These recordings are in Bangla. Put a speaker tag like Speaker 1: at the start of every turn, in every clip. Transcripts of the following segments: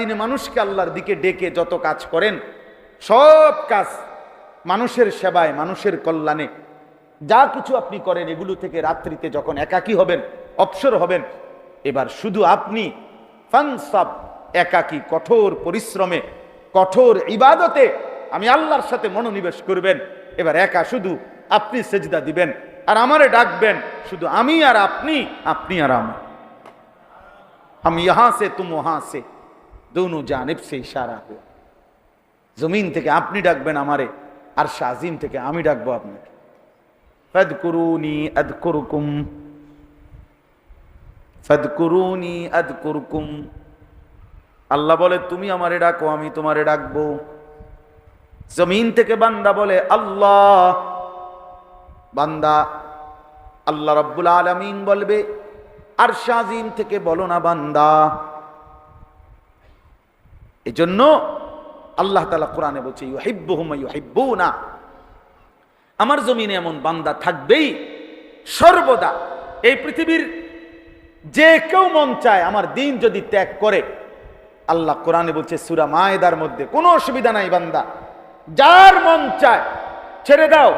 Speaker 1: সারাদিনে মানুষকে আল্লাহর দিকে ডেকে যত কাজ করেন সব কাজ মানুষের সেবায় মানুষের কল্যাণে যা কিছু আপনি করেন এগুলো থেকে রাত্রিতে যখন একাকী হবেন অবসর হবেন এবার শুধু আপনি ফানসাব একাকী কঠোর পরিশ্রমে কঠোর ইবাদতে আমি আল্লাহর সাথে মনোনিবেশ করবেন এবার একা শুধু আপনি সেজদা দিবেন আর আমারে ডাকবেন শুধু আমি আর আপনি আপনি আর আমি हम यहां से तुम वहां से দোনো জানিব সে ইশারা হয়ে। জমিন থেকে আপনি ডাকবেন আমারে, আর শাহিম থেকে আমি ডাকবো আপনাকে। ফদকুরুনি আদকুরকুম। ফদকুরুনি আদকুরকুম। আল্লাহ বলে, তুমি আমারে ডাকো, আমি তোমারে ডাকবো। জমিন থেকে বান্দা বলে, আল্লাহ। বান্দা আল্লাহ রব্বুল আলমিন বলবে, আর শাহিম থেকে বলো না বান্দা। এই জন্য আল্লাহ তালা কোরআনে বলছে ইউহিব্বু না আমার জমিনে এমন বান্দা থাকবেই সর্বদা। এই পৃথিবীর যে কেউ মন চায় আমার দিন যদি ত্যাগ করে, আল্লাহ কোরআনে বলছে, সুরা মায়েদার মধ্যে কোনো অসুবিধা নাই বান্দা। যার মন চায়, ছেড়ে দাও।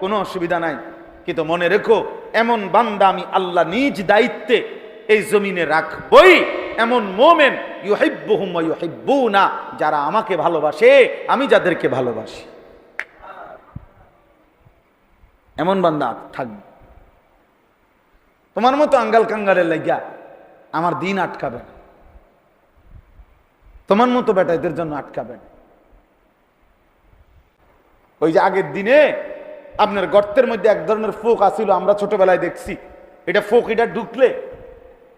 Speaker 1: কোনো অসুবিধা নাই। কিন্তু মনে রেখো, এমন বান্দা আমি আল্লাহ নিজ দায়িত্বে এই জমিনে রাখবই। এমন মোমেন, ইউহিব্বুহুম ওয়া ইউহিব্বুনা, যারা আমাকে ভালোবাসে, আমি যাদেরকে ভালোবাসি। এমন বান্দা থাকবে তোমার মতো আঙ্গাল কাঙ্গালের লাগিয়া আমার দিন আটকাবে না। তোমার মতো বেটা এদের জন্য আটকাবে না। ওই যে আগের দিনে আপনার গর্তের মধ্যে এক ধরনের ফোক আসিল আমরা ছোটবেলায় দেখছি। এটা ফোক, এটা ঢুকলে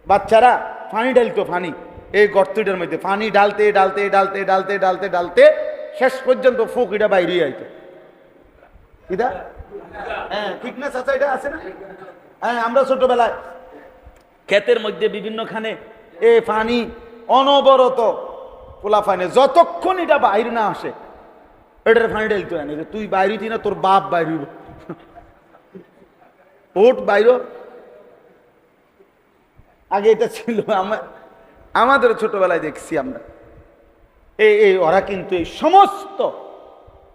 Speaker 1: বাচ্চারা ফানি ডালতো, ফানি। এই গর্তটার মধ্যে, ফানি ডালতে ডালতে ডালতে ডালতে ডালতে ডালতে শেষ পর্যন্ত ফোক এটা বাইরে আইতো। এটা হ্যাঁ আছে, এটা আছে না? হ্যাঁ আমরা ছোটবেলায় ক্ষেতের মধ্যে বিভিন্নখানে এ ফানি অনবরত পোলা ফানে, যতক্ষণ এটা বাইরে না আসে, এটার ফানি ডালতো তুই বাইরে না, তোর বাপ বাইরে ওট বাইর আগে এটা ছিল আমার আমাদের ছোটবেলায় দেখছি আমরা। এই এই, ওরা কিন্তু এই সমস্ত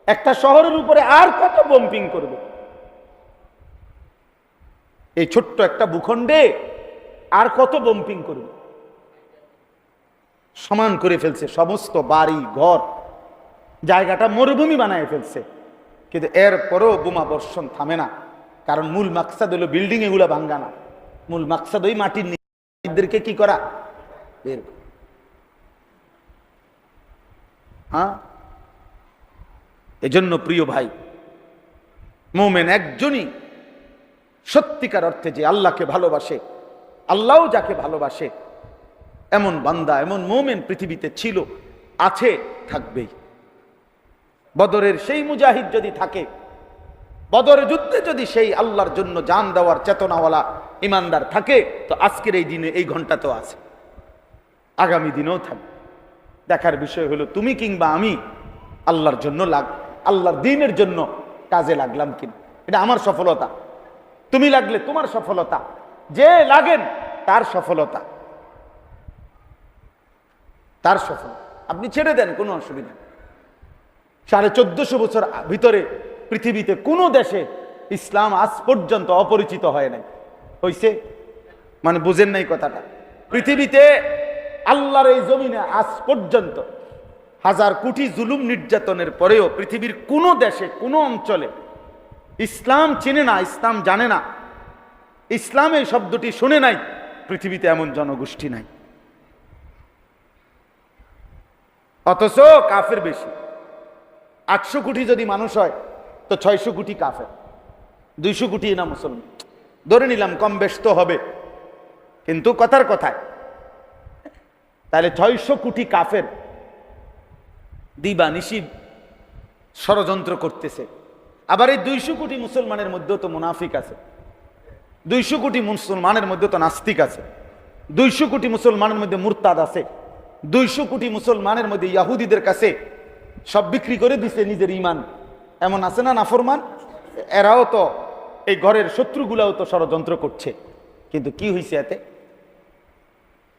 Speaker 1: একটা শহরের উপরে আর কত বম্পিং করবে? এই ছোট্ট একটা ভূখণ্ডে আর কত বম্পিং করবে? সমান করে ফেলছে সমস্ত বাড়ি, ঘর, জায়গাটা মরুভূমি বানায় ফেলছে। কিন্তু এরপরও বোমা বর্ষণ থামে না, কারণ মূল মাকসাদ হলো বিল্ডিং এগুলো ভাঙ্গা না মূল মাকসাদ ওই মাটির নিজেদেরকে কি করা? বের হ্যাঁ? এজন্য প্রিয় ভাই, মোমেন একজনই সত্যিকার অর্থে যে আল্লাহকে ভালোবাসে, আল্লাহও যাকে ভালোবাসে, এমন বান্দা, এমন মোমেন পৃথিবীতে ছিল, আছে, থাকবেই। বদরের সেই মুজাহিদ যদি থাকে, বদর যুদ্ধে যদি সেই আল্লাহর জন্য জান দেওয়ার চেতনাওয়ালা ইমানদার থাকে, তো আজকের এই দিনে এই ঘণ্টা তো আছে। আগামী দিনেও থাকবে। দেখার বিষয় হলো, তুমি কিংবা আমি আল্লাহর জন্য লাগ, আল্লাহর দিনের জন্য কাজে লাগলাম কিনা? এটা আমার সফলতা। তুমি লাগলে তোমার সফলতা। যে লাগেন, তার সফলতা। তার সফলতা। আপনি ছেড়ে দেন, কোনো অসুবিধা। সাড়ে চোদ্দশো বছর ভিতরে পৃথিবীতে কোনো দেশে ইসলাম আজ পর্যন্ত অপরিচিত হয় নাই। হইছে? মানে বুঝেন নাই কথাটা। পৃথিবীতে আল্লাহর এই জমিনে আজ পর্যন্ত হাজার কোটি জুলুম নির্যাতনের পরেও পৃথিবীর কোনো দেশে, কোনো অঞ্চলে ইসলাম চেনে না, ইসলাম জানে না, ইসলাম এই শব্দটি শুনে নাই, পৃথিবীতে এমন জনগোষ্ঠী নাই। অথচ কাফের বেশি। আটশো কোটি যদি মানুষ হয়, তো ছয়শো কোটি কাফের, দুইশো কোটি না মুসলমান। ধরে নিলাম, কম বেশ তো হবে। কিন্তু কথার কথায়, তাহলে ছয়শো কোটি কাফের দিবা নিশি ষড়যন্ত্র করতেছে। আবার এই দুইশো কোটি মুসলমানের মধ্যেও তো মুনাফিক আছে। দুইশো কোটি মুসলমানের মধ্যে তো নাস্তিক আছে। দুইশো কোটি মুসলমানের মধ্যে মুরতাদ আছে। দুইশো কোটি মুসলমানের মধ্যে ইয়াহুদিদের কাছে সব বিক্রি করে দিছে নিজের ইমান। এমন আছে না নাফরমান? এরাও তো এই ঘরের শত্রুগুলাও তো ষড়যন্ত্র করছে। কিন্তু কি হয়েছে এতে?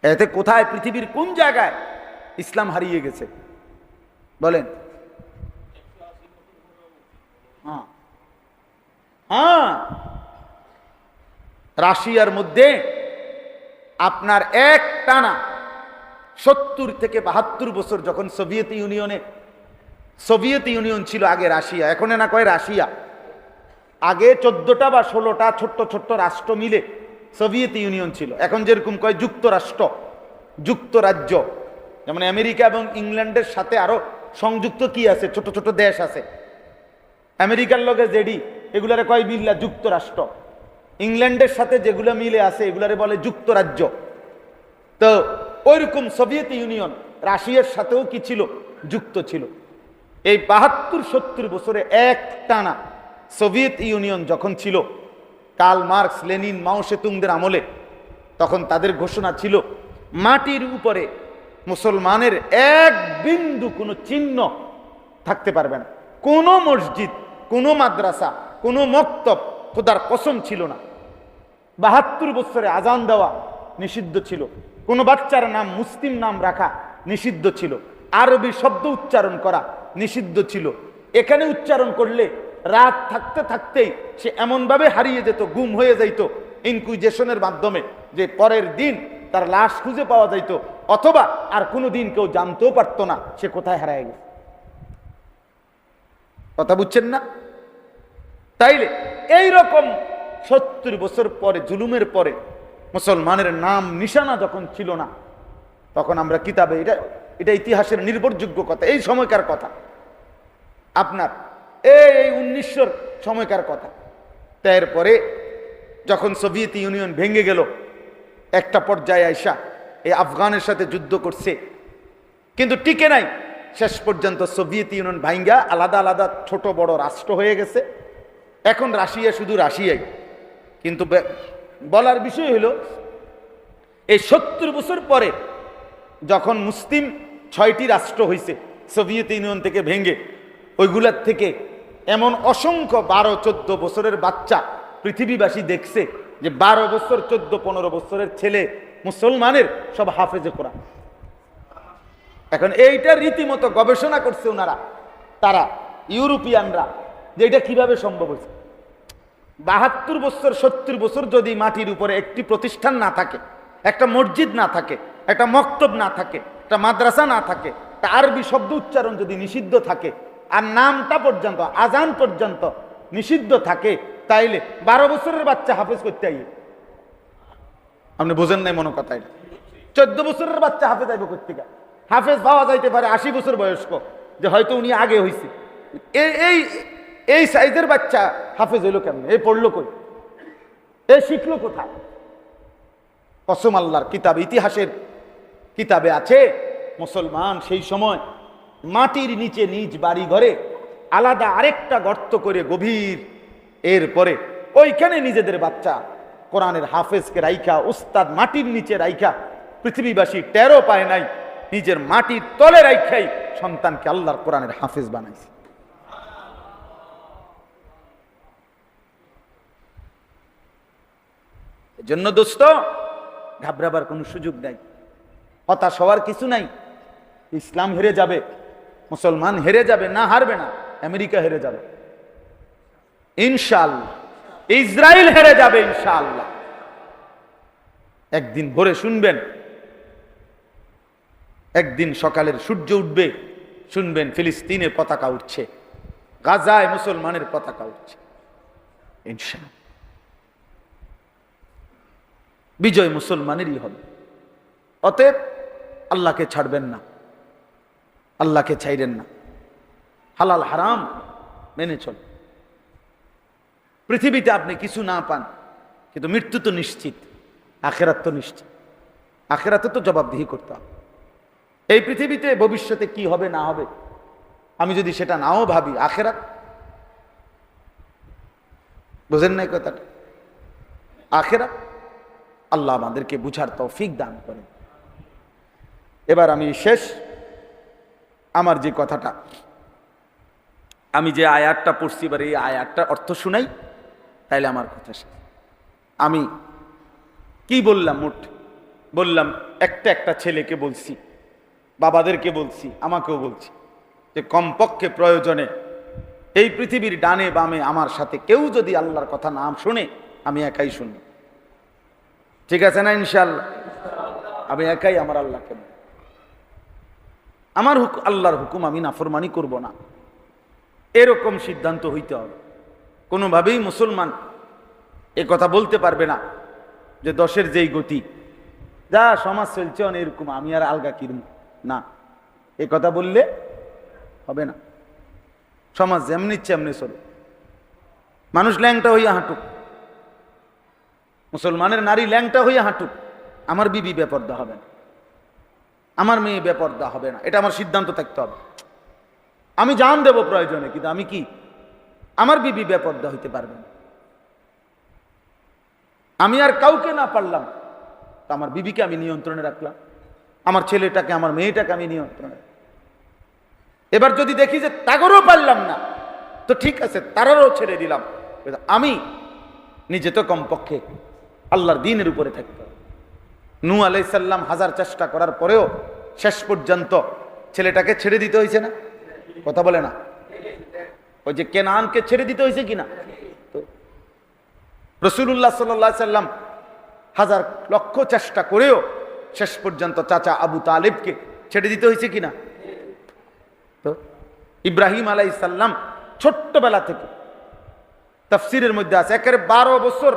Speaker 1: এতে কোথায়? পৃথিবীর কোন জায়গায় ইসলাম হারিয়ে গেছে? বলেন। হ্যাঁ। হ্যাঁ। রাশিয়ার মধ্যে আপনার এক টানা সত্তর থেকে বাহাত্তর বছর যখন সোভিয়েত ইউনিয়নে, সোভিয়েত ইউনিয়ন ছিল আগে রাশিয়া, এখন না কয় রাশিয়া? আগে চোদ্দটা বা ষোলোটা ছোট্ট ছোট্ট রাষ্ট্র মিলে সোভিয়েত ইউনিয়ন ছিল। এখন যেরকম কয় যুক্তরাষ্ট্র, যুক্তরাজ্য। যেমন আমেরিকা এবং ইংল্যান্ডের সাথে আরও সংযুক্ত কি আছে? ছোট ছোট দেশ আছে। আমেরিকার লগে জেডি, এগুলারে কয় মিল্লা যুক্তরাষ্ট্র। ইংল্যান্ডের সাথে যেগুলো মিলে আছে, এগুলারে বলে যুক্তরাজ্য। তো ওইরকম সোভিয়েত ইউনিয়ন রাশিয়ার সাথেও কি ছিল? যুক্ত ছিল। এই বাহাত্তর সত্তর বছরে এক টানা সোভিয়েত ইউনিয়ন যখন ছিল কাল মার্কস, লেনিন, মাও সেতুংদের আমলে, তখন তাদের ঘোষণা ছিল, মাটির উপরে মুসলমানের এক বিন্দু কোনো চিহ্ন থাকতে পারবে না। কোনো মসজিদ, কোনো মাদ্রাসা, কোনো মক্তব খোদার কসম ছিল না। বাহাত্তর বছরে আজান দেওয়া নিষিদ্ধ ছিল। কোনো বাচ্চার নাম, মুসলিম নাম রাখা নিষিদ্ধ ছিল। আরবি শব্দ উচ্চারণ করা নিষিদ্ধ ছিল। এখানে উচ্চারণ করলে রাত থাকতে থাকতেই সে এমনভাবে হারিয়ে যেত, গুম হয়ে যাইত ইনকুইজেশনের মাধ্যমে যে পরের দিন তার লাশ খুঁজে পাওয়া যাইত, অথবা আর কোনো দিন কেউ জানতেও পারতো না সে কোথায় হারায় গেছে। কথা বুঝছেন না? তাইলে এই রকম সত্তর বছর পরে, জুলুমের পরে মুসলমানের নাম নিশানা যখন ছিল না, তখন আমরা কিতাবে, এটা এটা ইতিহাসের নির্ভরযোগ্য কথা, এই সময়কার কথা। আপনার এই উনিশশোর সময়কার কথা। তারপরে যখন সোভিয়েত ইউনিয়ন ভেঙে গেল, একটা পর্যায়ে আইসা এই আফগানের সাথে যুদ্ধ করছে। কিন্তু টিকে নাই। শেষ পর্যন্ত সোভিয়েত ইউনিয়ন ভাঙ্গা আলাদা আলাদা ছোট বড় রাষ্ট্র হয়ে গেছে। এখন রাশিয়া শুধু রাশিয়াই। কিন্তু বলার বিষয় হলো, এই সত্তর বছর পরে যখন মুসলিম ছয়টি রাষ্ট্র হয়েছে সোভিয়েত ইউনিয়ন থেকে ভেঙে ওইগুলার থেকে এমন অসংখ্য বারো, চোদ্দ বছরের বাচ্চা পৃথিবীবাসী দেখছে যে বারো বছর, চোদ্দ, পনেরো বছরের ছেলে মুসলমানের সব হাফেজে কোরআন। এখন এইটা রীতিমতো গবেষণা করছে ওনারা, তারা, ইউরোপিয়ানরা, যে এটা কীভাবে সম্ভব হয়েছে। বাহাত্তর বছর, সত্তর বছর যদি মাটির উপরে একটি প্রতিষ্ঠান না থাকে, একটা মসজিদ না থাকে, একটা মক্তব না থাকে, একটা মাদ্রাসা না থাকে, একটা আরবি শব্দ উচ্চারণ যদি নিষিদ্ধ থাকে আর নামটা পর্যন্ত, আজান পর্যন্ত নিষিদ্ধ থাকে, তাইলে বারো বছরের বাচ্চা হাফেজ করতে আইয়ে। আপনি বোঝেন নাই মনে কথা এটা? চোদ্দ বছরের বাচ্চা হাফেজ আইব করতে হাফেজ পাওয়া যাইতে পারে আশি বছর বয়স্ক, যে হয়তো উনি আগে হয়েছে এই এই এই সাইজের বাচ্চা হাফেজ হইল কেমন? এ পড়ল কই? এ শিখলো কোথায়? কসম আল্লাহর কিতাব, ইতিহাসের কিতাবে আছে, মুসলমান সেই সময় মাটির নিচে নিজ বাড়ি ঘরে আলাদা আরেকটা গর্ত করে গভীর। এরপরে ওইখানে নিজেদের বাচ্চা কোরআনের হাফেজকে রাইখা, উস্তাদ মাটির নিচে রাইখা, পৃথিবীবাসী টেরো পায় নাই, নিজের মাটির তলে রাইখাই সন্তানকে আল্লাহর কোরআনের হাফেজ বানাইছে। জন্য দোস্ত, ঘাবড়াবার কোনো সুযোগ নাই। হতাশ হওয়ার কিছু নাই। ইসলাম হেরে যাবে। মুসলমান হেরে যাবে, না হারবে না, আমেরিকা হেরে যাবে। ইনশাআল্লাহ। ইসরায়েল হেরে যাবে, ইনশাআল্লাহ। একদিন ভোরে শুনবেন, একদিন সকালের সূর্য উঠবে, শুনবেন ফিলিস্তিনের পতাকা উঠছে, গাজায় মুসলমানের পতাকা উঠছে। ইনশাআল্লাহ। বিজয় মুসলমানেরই হবে। অতএব আল্লাহকে ছাড়বেন না। আল্লাহকে ছাইরেন না। হালাল, হারাম মেনে চল। পৃথিবীতে আপনি কিছু না পান, কিন্তু মৃত্যু তো নিশ্চিত, আখেরাত তো নিশ্চিত। আখেরাতে তো জবাবদিহি করতে হবে। এই পৃথিবীতে ভবিষ্যতে কি হবে, না হবে, আমি যদি সেটা নাও ভাবি, আখেরাত? বোঝেন নাই কথাটা? আখেরাত? আল্লাহ আমাদেরকে বুঝার তৌফিক দান করেন। এবার আমি শেষ আমার যে কথাটা। আমি যে আয়াতটা পড়ছি, এবার এই আয়াতটার অর্থ শুনাই, তাইলে আমার কথা শেষ। আমি কি বললাম মোট? বললাম, একটা একটা ছেলেকে বলছি, বাবাদেরকে বলছি, আমাকেও বলছি, যে কমপক্ষে প্রয়োজনে এই পৃথিবীর ডানে বামে আমার সাথে কেউ যদি আল্লাহর কথা নাম শুনে, আমি একাই শুনি। ঠিক আছে না ইনশাল্লাহ আমি একাই আমার আল্লাহকে। আমার হুক, আল্লাহর হুকুম আমি নাফরমানি করব না। এরকম সিদ্ধান্ত হইতে হবে। কোনোভাবেই মুসলমান এ কথা বলতে পারবে না যে দশের যেই গতি। যা সমাজ চলছে অনেক এরকম আমি আর আলগা কিরম? না, এ কথা বললে হবে না। সমাজ যেমনি ইচ্ছে এমনি চলে। মানুষ ল্যাংটা হইয়া হাঁটুক। মুসলমানের নারী ল্যাংটা হইয়া হাঁটুক। আমার বিবি বেপর্দা হবে না। আমার মেয়ে বেপর্দা হবে না। এটা আমার সিদ্ধান্ত থাকতে হবে। আমি জান দেব প্রয়োজনে, কিন্তু আমি কি? আমার বিবি বেপর্দা হইতে পারবে না। আমি আর কাউকে না পারলাম, তো আমার বিবিকে আমি নিয়ন্ত্রণে রাখলাম। আমার ছেলেটাকে, আমার মেয়েটাকে আমি নিয়ন্ত্রণে এবার যদি দেখি যে তাগরও পারলাম না, তো ঠিক আছে, তারারও ছেড়ে দিলাম। আমি নিজে তো কমপক্ষে আল্লাহর দিনের উপরে থাকতে নু আলাইসাল্লাম হাজার চেষ্টা করার পরেও শেষ পর্যন্ত ছেলেটাকে ছেড়ে দিতে হয়েছে না? কথা বলে না। ওই যে কেনানকে ছেড়ে দিতে হয়েছে কিনা? রসুল্লাহ সাল্লাহ সাল্লাম হাজার লক্ষ চেষ্টা করেও শেষ পর্যন্ত চাচা আবু তালেবকে ছেড়ে দিতে হয়েছে কিনা? তো ইব্রাহিম আলাই সাল্লাম ছোট্টবেলা থেকে, তাফসিরের মধ্যে আছে, একেবারে বারো বছর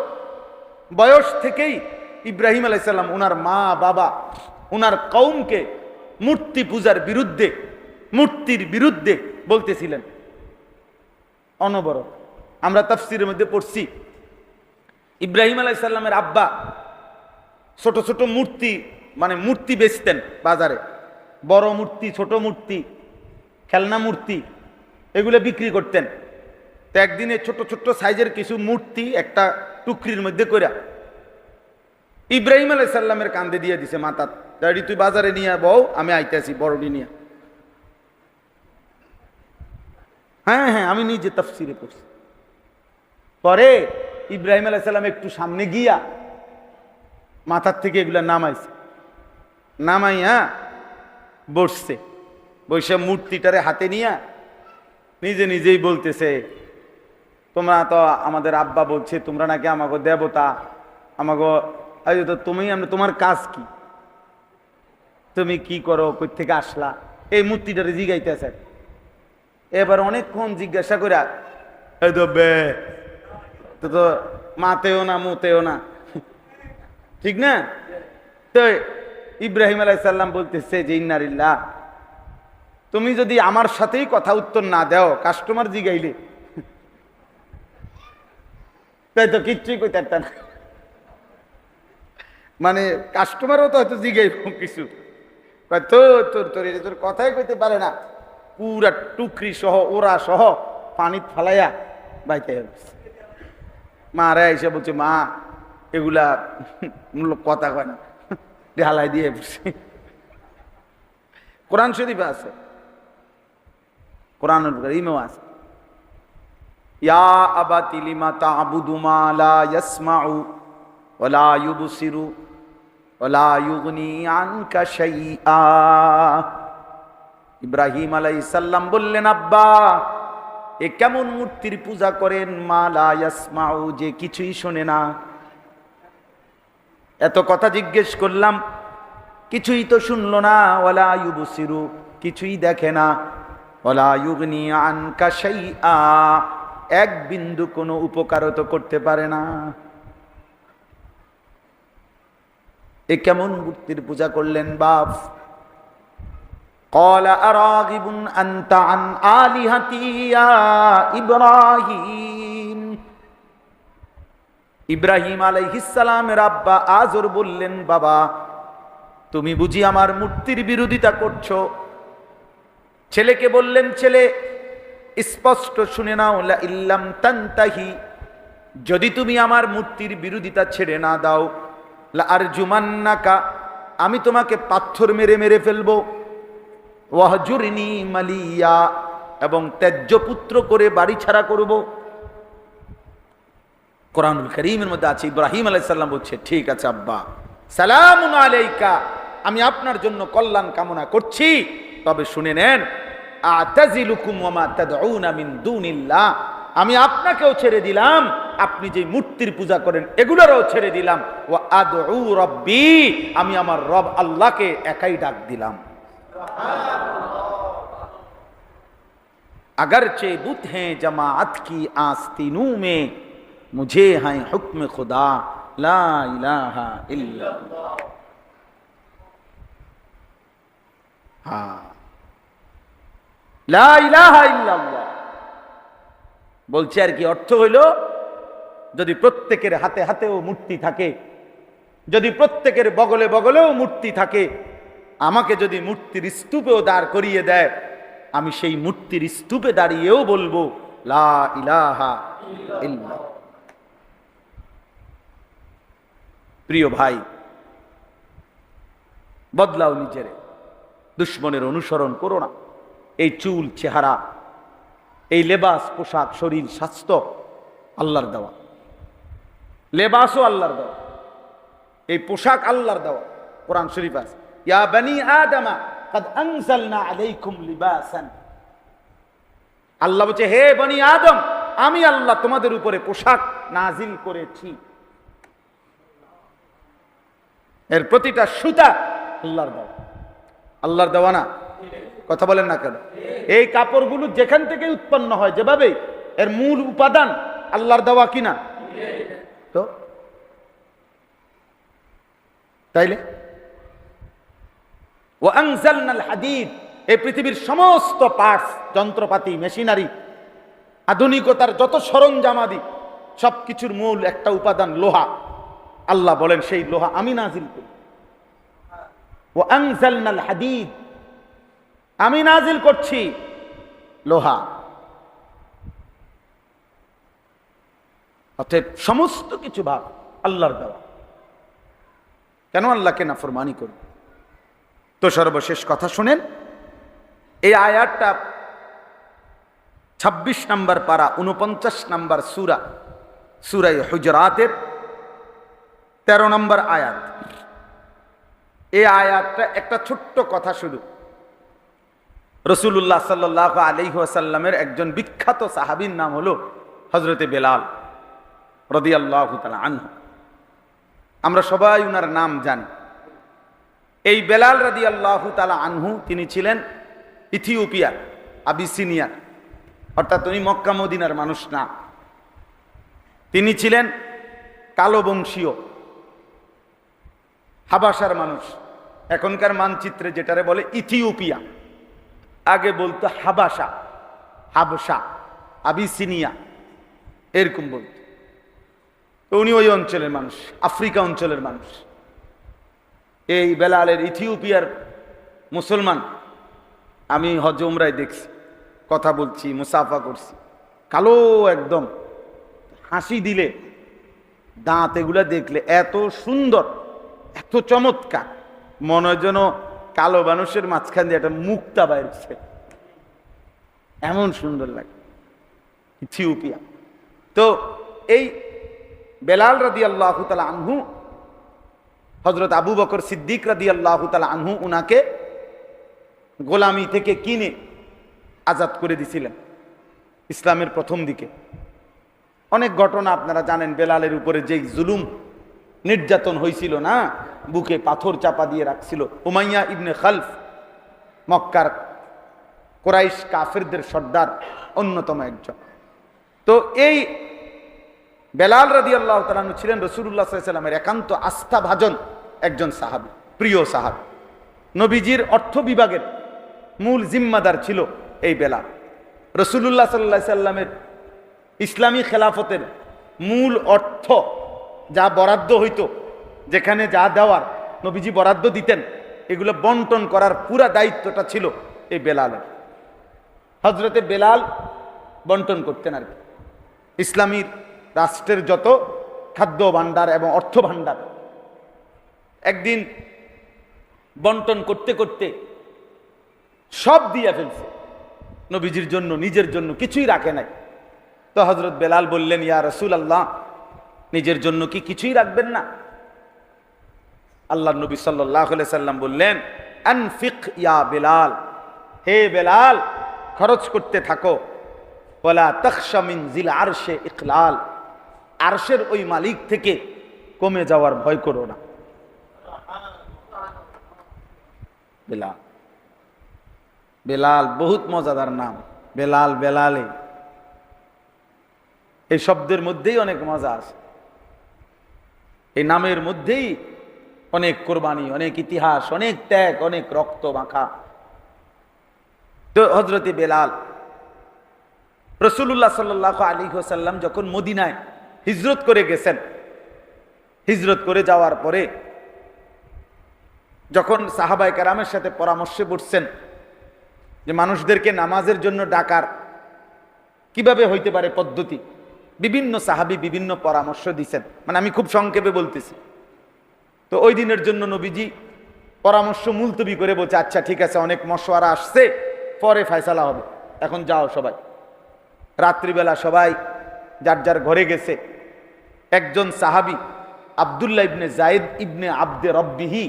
Speaker 1: বয়স থেকেই ইব্রাহিম আলাইসাল্লাম ওনার মা, বাবা ওনার কৌমকে মূর্তি পূজার বিরুদ্ধে, মূর্তির বিরুদ্ধে বলতেছিলেন। অনবরত। আমরা তাফসিরের মধ্যে পড়ছি, ইব্রাহিম আলাইসাল্লামের আব্বা ছোট ছোট মূর্তি মানে মূর্তি বেচতেন বাজারে। বড় মূর্তি, ছোট মূর্তি, খেলনা মূর্তি, এগুলো বিক্রি করতেন। তো একদিনে ছোট ছোট সাইজের কিছু মূর্তি একটা টুকরির মধ্যে কইরা ইব্রাহিম আলাই সাল্লামের কান্দে দিয়ে দিছে মাতা দাঁড়ি তুই বাজারে নিয়ে বউ, আমি আইতেছি বড়ডি নিয়ে। হ্যাঁ হ্যাঁ আমি নিজে তফসিরে পড়ছি। পরে ইব্রাহিম আলাই সাল্লাম একটু সামনে গিয়া মাথার থেকে এগুলা নামাইছে। নামাইয়া বসছে। বসে মূর্তিটারে হাতে নিয়া নিজে নিজেই বলতেছে, তোমরা তো আমাদের আব্বা বলছে, তোমরা নাকি আমাকে দেবতা আমাকে তো তুমি আমরা তোমার কাজ কি? তুমি কি করো? কই থেকে আসলা? এই মূর্তিটারে জিগাইতেছে এবার অনেকক্ষণ জিজ্ঞাসা করে এই তো তো মাতেও না, মুতেও না। ঠিক না? তো ইব্রাহিম আলাইসাল্লাম বলতেছে যে ইন্নারিল্লাহ তুমি যদি আমার সাথেই কথা উত্তর না দাও কাস্টমার জিগাইলে। তাই তো কিচ্ছুই কইতে না। মানে কাস্টমারও তো হয়তো জিগাইব কিছু। কয়, তোর তোর তোর এটা তোর কথাই কইতে পারে না। পুরা টুকরি সহ ওরা সহ পানিত ফালাইয়া বাইতে মা রে এসে বলছে মা এগুলা কথা কয় না। ঢালাই দিয়ে বসে। কোরআন শরীফ আছে। কোরআন করিমেও আছে। ইয়া আবাতি লিমা তা'বুদু মা লা ইয়াসমাউ ওয়া লা ইউবসিরু। ওয়া লা ইউগনি আনকা শাইআ। ইব্রাহিম আলাইহিস সালাম বললেন, আব্বা, এ কেমন মূর্তির পূজা করেন? মা লা ইয়াসমাউ, যে কিছুই শোনে না। এত কথা জিজ্ঞেস করলাম, কিছুই তো শুনলো না। ওলা ইউবসিরু, কিছুই দেখে না। ওলা ইউগনি আনকা শাইআ। এক বিন্দু কোনো উপকারও তো করতে পারে না। এ কেমন মূর্তির পূজা করলেন বাপ قال أراغب أنت عن آلهتي يا إبراهيم ইব্রাহিম আলাইহিসালামের আব্বা আজর বললেন বাবা তুমি বুঝি আমার মূর্তির বিরোধিতা করছো ছেলেকে বললেন ছেলে স্পষ্ট শুনে নাও লা ইল্লাম তান্তাহি যদি তুমি আমার মূর্তির বিরোধিতা ছেড়ে না দাও লা আর জুমান্নাকা আমি তোমাকে পাথর মেরে মেরে ফেলব। ওয়াহজুরিনি মালিয়া, এবং ত্যায্য পুত্র করে বাড়ি ছাড়া করব। কোরআনুল করিমের মধ্যে আছে, ইব্রাহিম আলাইসাল্লাম বলছে, ঠিক আছে আব্বা সালাম আলাইকা, আমি আপনার জন্য কল্যাণ কামনা করছি। তবে শুনে নেন আমি আপনাকেও ছেড়ে দিলাম। আপনি যে মূর্তির পূজা করেন এগুলোরও ছেড়ে দিলাম ও আদউ রব্বি আমি আমার রব আল্লাহকে একাই ডাক দিলাম अगरचे बुत हैं जमात की आस्तीनों में मुझे हैं हुक्म खुदा ला इलाहा इल्लल्लाह हाँ লা ইলাহা ইল্লাল্লাহ বলছে আর কি অর্থ হইল যদি প্রত্যেকের হাতে হাতেও মূর্তি থাকে, যদি প্রত্যেকের বগলে বগলেও মূর্তি থাকে, আমাকে যদি মূর্তির স্তূপেও দাঁড় করিয়ে দেয়, আমি সেই মূর্তির স্তূপে দাঁড়িয়েও বলব, লা ইলাহা। প্রিয় ভাই, বদলাও নিজেরে, দুশ্মনের অনুসরণ করো না এই চুল, চেহারা, এই লেবাস, পোশাক, শরীর, স্বাস্থ্য, আল্লাহর দেওয়া লেবাসও আল্লাহর দেওয়া এই পোশাক আল্লাহর দেওয়া কোরআন শরীফ আছে ইয়া বানি আদামা قد انزلنا عليكم লিবাসান আল্লাহ বলছে হে বনি আদম আমি আল্লাহ তোমাদের উপরে পোশাক নাজিল করেছি এর প্রতিটা সুতা আল্লাহর দেওয়া আল্লাহর দেওয়া না কথা বলেন না কেন এই কাপড়গুলো যেখান থেকে উৎপন্ন হয় যেভাবে এর মূল উপাদান আল্লাহর দেওয়া কিনা তো? তাইলে? ও আনজালনাল হাদিদ এই পৃথিবীর সমস্ত পার্টস যন্ত্রপাতি মেশিনারি আধুনিকতার যত সরঞ্জামাদি সব কিছুর মূল একটা উপাদান লোহা। আল্লাহ বলেন, সেই লোহা আমি নাজিল করি। ও আনজালনাল হাদিদ আমি নাজিল করছি লোহা। অতএব সমস্ত কিছু ভাব আল্লাহর দেওয়া। কেন আল্লাহকে নাফরমানি করব তো সর্বশেষ কথা শুনেন, এই আয়াতটা ২৬ নম্বর পারা উনপঞ্চাশ নম্বর সুরা, সুরাই হুজরাতের তেরো নম্বর আয়াত। এই আয়াতটা একটা ছোট্ট কথা শুধু। রসুল্লাহ সাল্লাহ আলী আসাল্লামের একজন বিখ্যাত সাহাবির নাম হলো হজরতে বেলাল। রদি আল্লাহ আনহু। আমরা সবাই উনার নাম জানি। এই বেলাল রাদি আল্লাহ তালা আনহু, তিনি ছিলেন ইথিওপিয়ার আবিসিনিয়ার অর্থাৎ উনি মক্কা মদিনার মানুষ না। তিনি ছিলেন কালো বংশীয় হাবাসার মানুষ। এখনকার মানচিত্রে যেটারে বলে ইথিওপিয়া আগে বলতো হাবাসা, হাবসা, আবিসিনিয়া, এরকম বলতো। উনি ওই অঞ্চলের মানুষ, আফ্রিকা অঞ্চলের মানুষ। এই বেলালের ইথিওপিয়ার মুসলমান, আমি হজ দেখছি, কথা বলছি, মুসাফা করছি। কালো একদম, হাসি দিলে, দাঁত এগুলা দেখলে এত সুন্দর, এত চমৎকার, মনে যেন কালো মানুষের মাঝখান দিয়ে একটা মুক্তা বাইরছে এমন সুন্দর লাগে, ইথিওপিয়া। তো এই বেলাল রাদি আল্লাহ তালা আনহু হজরত আবু বকর সিদ্দিক রাদি আল্লাহ তালা আনহু উনাকে গোলামি থেকে কিনে আজাদ করে দিছিলেন ইসলামের প্রথম দিকে। অনেক ঘটনা আপনারা জানেন, বেলালের উপরে যেই জুলুম নির্যাতন হয়েছিল না, বুকে পাথর চাপা দিয়ে রাখছিল উমাইয়া ইবনে খালফ, মক্কার কোরাইশ কাফেরদের সর্দার অন্যতম একজন। তো এই বেলাল রাদি আল্লাহ ছিলেন রসুল্লাহ সাল্লামের একান্ত আস্থাভাজন একজন সাহাবি, প্রিয় সাহাবি। নবীজির অর্থ বিভাগের মূল জিম্মাদার ছিল এই বেলাল। রসুল্লাহ সাল্লাহ সাল্লামের ইসলামী খেলাফতের মূল অর্থ যা বরাদ্দ হইত, যেখানে যা দেওয়ার নবীজি বরাদ্দ দিতেন, এগুলো বন্টন করার পুরা দায়িত্বটা ছিল এই বেলালের। হজরতে বেলাল বন্টন করতেন আর কি। ইসলামীর রাষ্ট্রের যত খাদ্য ভাণ্ডার এবং অর্থ ভাণ্ডার। একদিন বন্টন করতে করতে সব দিয়ে ফেলছে। নবীজির জন্য, নিজের জন্য কিছুই রাখে নাই। তো হজরত বেলাল বললেন, ইয়া রসুল আল্লাহ নিজের জন্য কি কিছুই রাখবেন না? আল্লাহ নবী সাল্লাহ সাল্লাম বললেন, আনফিক ইয়া বেলাল, হে বেলাল, খরচ করতে থাকো। বলা তখশামিন জিল আরশে ইকলাল। আরশের ওই মালিক থেকে কমে যাওয়ার ভয় করো না। বেলাল। বেলাল বহুত মজাদার নাম। বেলাল বেলালে। এই শব্দের মধ্যেই অনেক মজা আছে। এই নামের মধ্যেই অনেক কোরবানি, অনেক ইতিহাস, অনেক ত্যাগ, অনেক রক্ত মাখা। তো হজরতে বেলাল রসুল্লাহ সাল্লাহ আলী সাল্লাম যখন মদিনায় হিজরত করে গেছেন। হিজরত করে যাওয়ার পরে যখন সাহাবাই কারামের সাথে পরামর্শে বসছেন যে মানুষদেরকে নামাজের জন্য ডাকার কীভাবে হইতে পারে পদ্ধতি, বিভিন্ন সাহাবি বিভিন্ন পরামর্শ দিছেন। মানে আমি খুব সংক্ষেপে বলতেছি। তো ওই দিনের জন্য নবীজি পরামর্শ মুলতবি করে বলছে আচ্ছা ঠিক আছে, অনেক মশওয়ারা আসছে, পরে ফয়সালা হবে। এখন যাও সবাই। রাত্রিবেলা সবাই যার যার ঘরে গেছে একজন সাহাবি, আবদুল্লাহ ইবনে জায়েদ ইবনে আব্দে রব্বিহি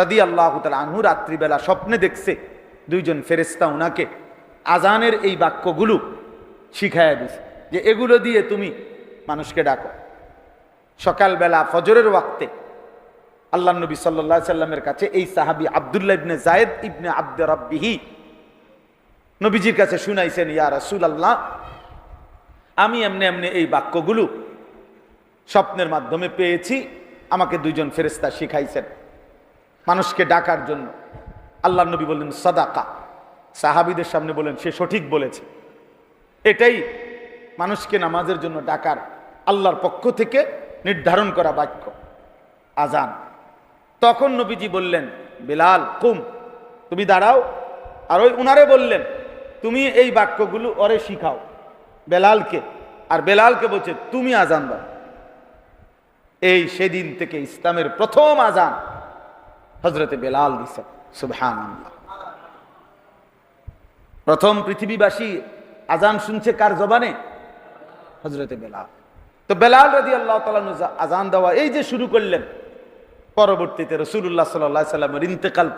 Speaker 1: রাদি আল্লাহ আনহু রাত্রিবেলা স্বপ্নে দেখছে দুইজন ফেরেস্তা ওনাকে আজানের এই বাক্যগুলো শিখাইয়া দিছে যে এগুলো দিয়ে তুমি মানুষকে ডাকো। সকালবেলা ফজরের ওয়াক্তে আল্লাহ নবী সাল্লা সাল্লামের কাছে এই সাহাবি আবদুল্লাহ ইবনে জায়েদ ইবনে আব্দে রব্বিহি নবীজির কাছে শুনাইছেন, ইয়া রাসূল আল্লাহ আমি এমনি এমনি এই বাক্যগুলো স্বপ্নের মাধ্যমে পেয়েছি, আমাকে দুইজন ফেরেস্তা শিখাইছেন। মানুষকে ডাকার জন্য। আল্লাহ নবী বললেন, সদাকা। সাহাবিদের সামনে বলেন সে সঠিক বলেছে। এটাই মানুষকে নামাজের জন্য ডাকার, আল্লাহর পক্ষ থেকে নির্ধারণ করা বাক্য। আজান তখন নবীজি বললেন, বেলাল, কুম, তুমি দাঁড়াও। আর ওই উনারে বললেন, তুমি এই বাক্যগুলো ওরে শিখাও। বেলালকে। আর বেলালকে বলছে, তুমি আজান দাও। এই সেদিন থেকে ইসলামের প্রথম আজান হজরতে বেলাল দিছে সুবহান প্রথম পৃথিবীবাসী আজান শুনছে কার জবানে? হজরতে বেলাল। তো বেলাল রাজি আল্লাহ আজান দেওয়া এই যে শুরু করলেন, পরবর্তীতে রসুল্লাহ সাল্লাহ সাল্লামের ইন্তেকাল